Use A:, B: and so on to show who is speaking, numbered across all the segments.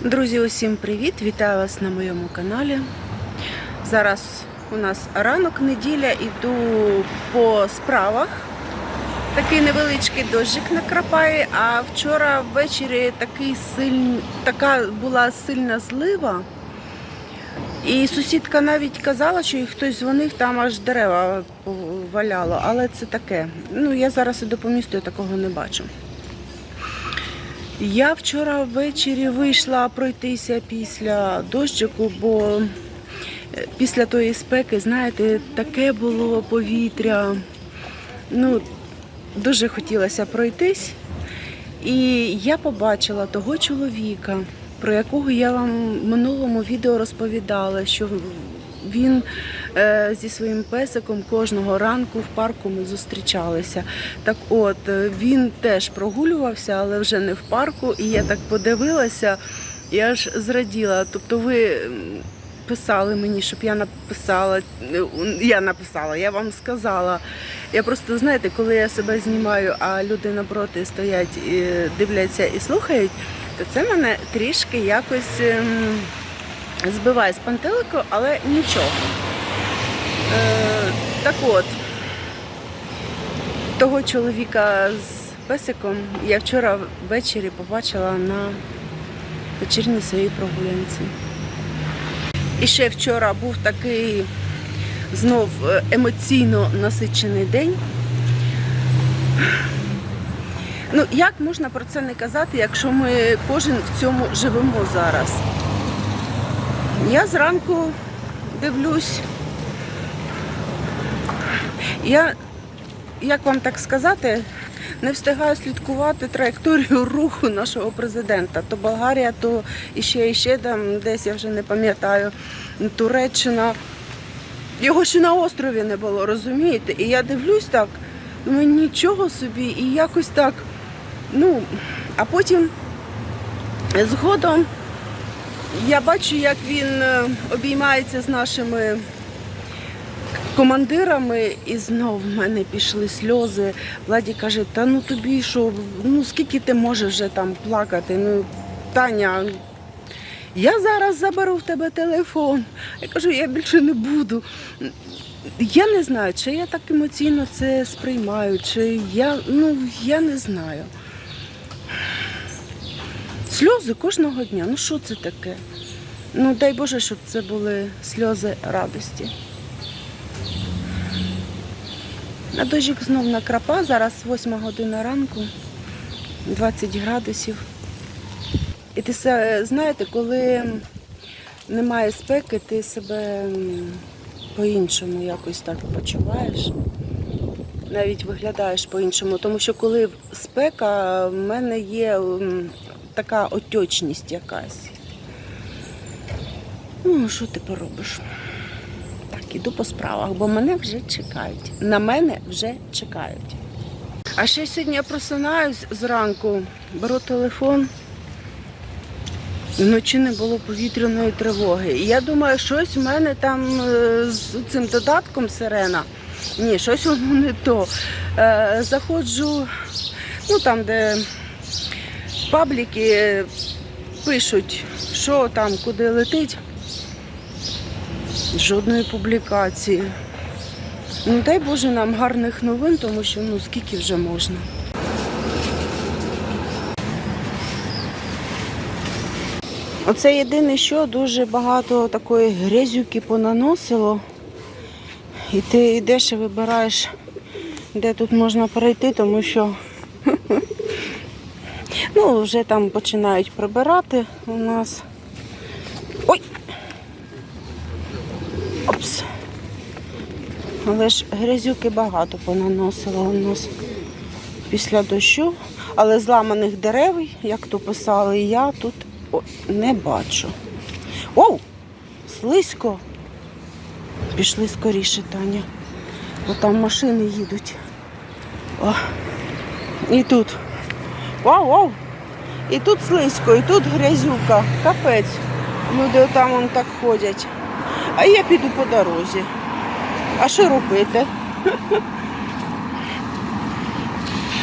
A: Друзі, усім привіт! Вітаю вас на моєму каналі. Зараз у нас ранок, неділя, іду по справах. Такий невеличкий дощик накрапає, а вчора ввечері такий сильн... така була сильна злива. І сусідка навіть казала, що їй хтось дзвонив, там аж дерева валяло, але це таке. Ну, я зараз іду по місту, я такого не бачу. Я вчора ввечері вийшла пройтися після дощику, бо е, після тої спеки, знаєте, таке було повітря. Ну, дуже хотілося пройтись. І я побачила того чоловіка, про якого я вам в минулому відео розповідала, що він е, зі своїм песиком кожного ранку в парку ми зустрічалися. Так от, е, він теж прогулювався, але вже не в парку. І я так подивилася, і аж зраділа. Тобто ви писали мені, щоб я написала. е, Я написала, я вам сказала. Я просто, знаєте, коли я себе знімаю, а люди напроти стоять, дивляться і слухають, то це мене трішки якось. Збиває з пантелику, але нічого. Е, так от, того чоловіка з песиком я вчора ввечері побачила на вечірній своїй прогулянці. І ще вчора був такий знов е, емоційно насичений день. Ну, як можна про це не казати, якщо ми кожен в цьому живемо зараз? Я зранку дивлюсь. Я, як вам так сказати, не встигаю слідкувати траєкторію руху нашого президента. То Болгарія, то іще, іще там десь я вже не пам'ятаю, Туреччина. Його ще на острові не було, розумієте? І я дивлюсь так, думаю, нічого собі, і якось так. Ну, а потім згодом я бачу, як він е, обіймається з нашими командирами, і знов в мене пішли сльози. Владі каже, та ну тобі що, ну скільки ти можеш вже там плакати? Ну, Таня, я зараз заберу в тебе телефон. Я кажу, я більше не буду. Я не знаю, чи я так емоційно це сприймаю, чи я, ну, я не знаю. Сльози кожного дня. Ну що це таке? Ну дай Боже, щоб це були сльози радості. На дощик знов накрапа, зараз 8 година ранку, 20 градусів. І ти знаєте, коли немає спеки, ти себе по-іншому якось так почуваєш. Навіть виглядаєш по-іншому, тому що коли спека, в мене є така отечність якась. Ну, що ти поробиш? Так, іду по справах, бо мене вже чекають. На мене вже чекають. А ще сьогодні я просинаюсь зранку, беру телефон. Вночі не було повітряної тривоги. І я думаю, щось в мене там е, з цим додатком сирена. Ні, щось воно не то. Е, Заходжу, ну там, де пабліки пишуть, що там, куди летить. Жодної публікації. Ну, дай Боже нам гарних новин, тому що ну скільки вже можна. Оце єдине, що дуже багато такої грязюки понаносило. І ти йдеш і вибираєш, де тут можна перейти, тому що ну, вже там починають прибирати у нас. Ой! Опс. Але ж грязюки багато понаносило у нас після дощу. Але зламаних дерев, як то писали, я тут не бачу. Оу! Слизько. Пішли скоріше, Таня. Бо там машини їдуть. О. І тут. Вау, вау! І тут слизько, і тут грязюка. Капець. Люди там вон так ходять. А я піду по дорозі. А що робити?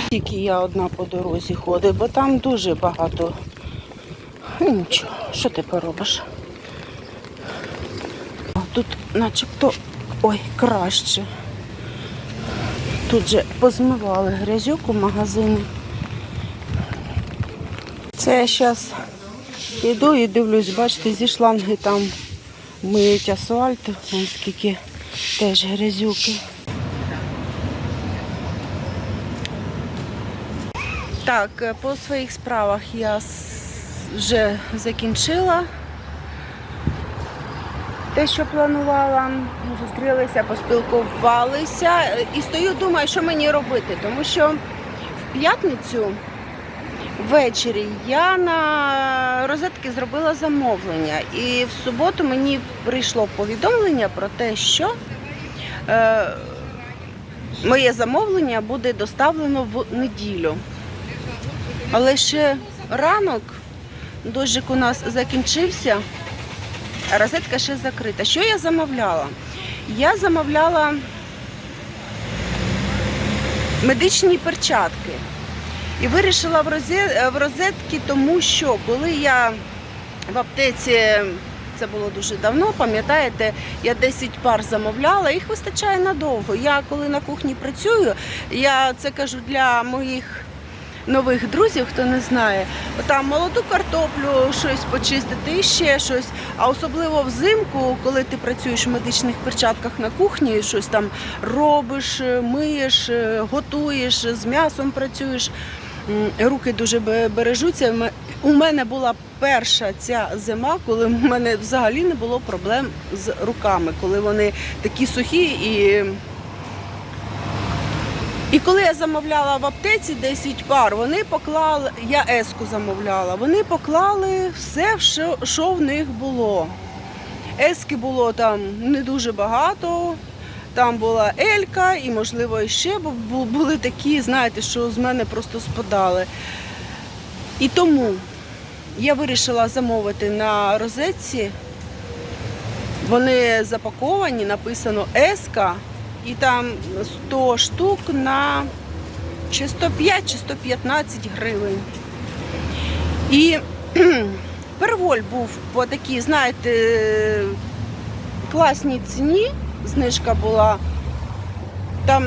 A: Тільки я одна по дорозі ходить, бо там дуже багато Ну, Нічого, що ти поробиш? Тут начебто ой, краще. Тут же позмивали грязюк у магазині. Це я зараз йду і дивлюсь, бачите, зі шланги там миють асфальт, Вон скільки теж грязюки. Так, по своїх справах я вже закінчила те, що планувала. Зустрілися, поспілкувалися і стою, думаю, що мені робити, тому що в п'ятницю ввечері я на розетки зробила замовлення, і в суботу мені прийшло повідомлення про те, що е, моє замовлення буде доставлено в неділю. Але ще ранок дощик у нас закінчився, а розетка ще закрита. Що я замовляла? Я замовляла медичні перчатки. І вирішила в, в розетки, тому що коли я в аптеці, це було дуже давно, пам'ятаєте, я 10 пар замовляла, їх вистачає надовго. Я коли на кухні працюю, я це кажу для моїх нових друзів, хто не знає, там молоду картоплю, щось почистити і ще щось. А особливо взимку, коли ти працюєш в медичних перчатках на кухні, щось там робиш, миєш, готуєш, з м'ясом працюєш. Руки дуже бережуться. У мене була перша ця зима, коли в мене взагалі не було проблем з руками, коли вони такі сухі і і коли я замовляла в аптеці 10 пар, вони поклали, я еску замовляла, вони поклали все, що в них було. Ески було там не дуже багато, там була Елька і, можливо, ще бо були такі, знаєте, що з мене просто спадали. І тому я вирішила замовити на розетці. Вони запаковані, написано Еска, і там 100 штук на чи 105, чи 115 гривень. І перволь був по такій, знаєте, класній ціні. Знижка була там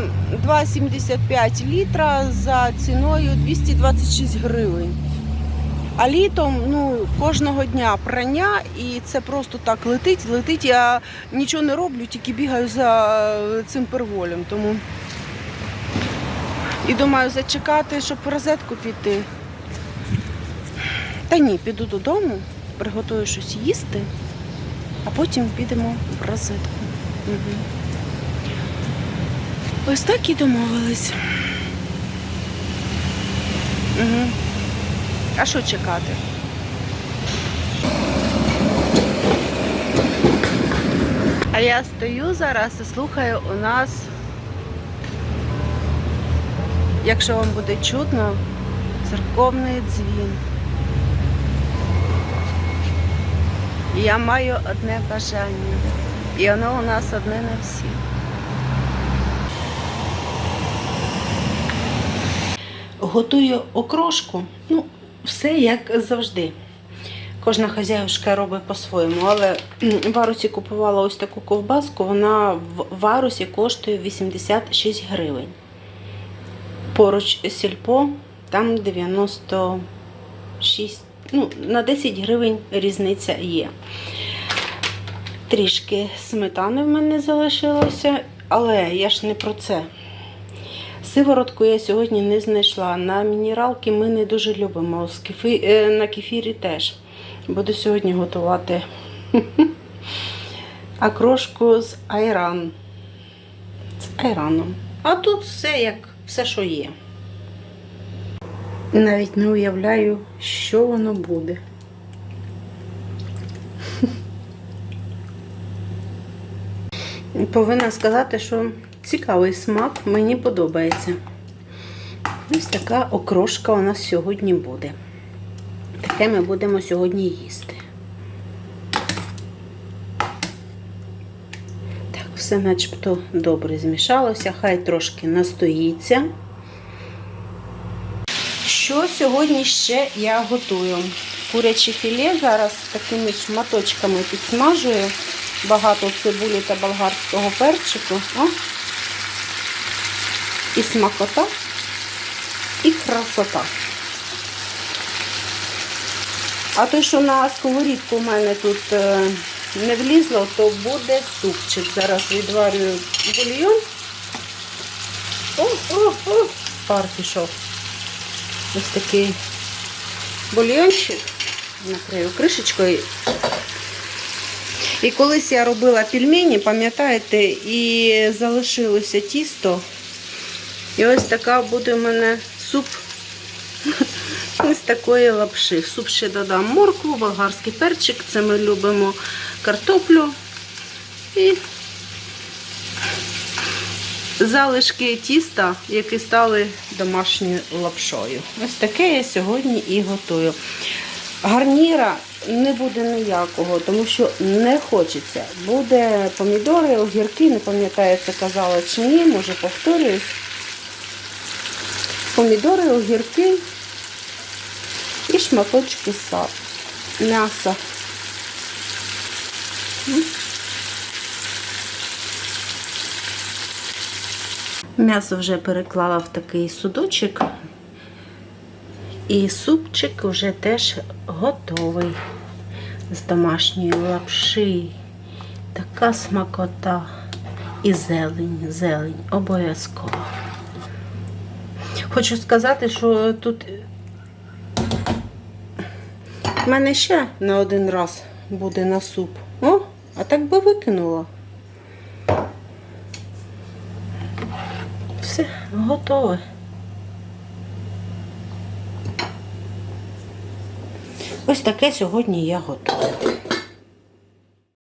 A: 2,75 літра за ціною 226 гривень. А літом ну, кожного дня прання, і це просто так летить, летить. Я нічого не роблю, тільки бігаю за цим перволем. Тому і думаю, зачекати, щоб в розетку піти. Та ні, піду додому, приготую щось їсти, а потім підемо в розетку. Угу. Ось так і домовились. Угу. А що чекати? А я стою зараз і слухаю у нас, якщо вам буде чутно, церковний дзвін. І Я маю одне бажання. І воно у нас одне на всіх. Готую окрошку. Ну, все як завжди. Кожна хазяюшка робить по-своєму, але в Арусі купувала ось таку ковбаску, вона в в Арусі коштує 86 гривень. Поруч сільпо там 96, ну, на 10 гривень різниця є. Трішки сметани в мене залишилося, але я ж не про це. Сиворотку я сьогодні не знайшла. На мінералки ми не дуже любимо. Е, На кефірі теж. Буду сьогодні готувати окрошку з айран. З айраном. А тут все як все, що є. Навіть не уявляю, що воно буде. Повинна сказати, що цікавий смак мені подобається. Ось така окрошка у нас сьогодні буде. Таке ми будемо сьогодні їсти. Так, все начебто добре змішалося, хай трошки настоїться. Що сьогодні ще я готую? Куряче філе зараз такими шматочками підсмажую. Багато цибулі та болгарського перчику. О. І смакота, і красота. А то, що на сковорідку у мене тут е, не влізло, то буде супчик. Зараз відварюю бульйон. О, о, о, пар пішов. Ось такий бульйончик. Накрию кришечкою. І колись я робила пельмені, пам'ятаєте, і залишилося тісто. І ось така буде у мене суп ось такої лапши. В суп ще додам моркву, болгарський перчик. Це ми любимо картоплю і залишки тіста, які стали домашньою лапшою. Ось таке я сьогодні і готую. Гарніра не буде ніякого, тому що не хочеться. Буде помідори, огірки, не пам'ятаю, це казала чи ні, може повторююсь. Помідори, огірки і шматочки сад, м'яса. М'ясо вже переклала в такий судочок. І супчик вже теж готовий з домашньої лапши. Така смакота. І зелень, зелень, обов'язково. Хочу сказати, що тут в мене ще на один раз буде на суп. О, а так би викинула. Все, готове. Ось таке сьогодні я готую.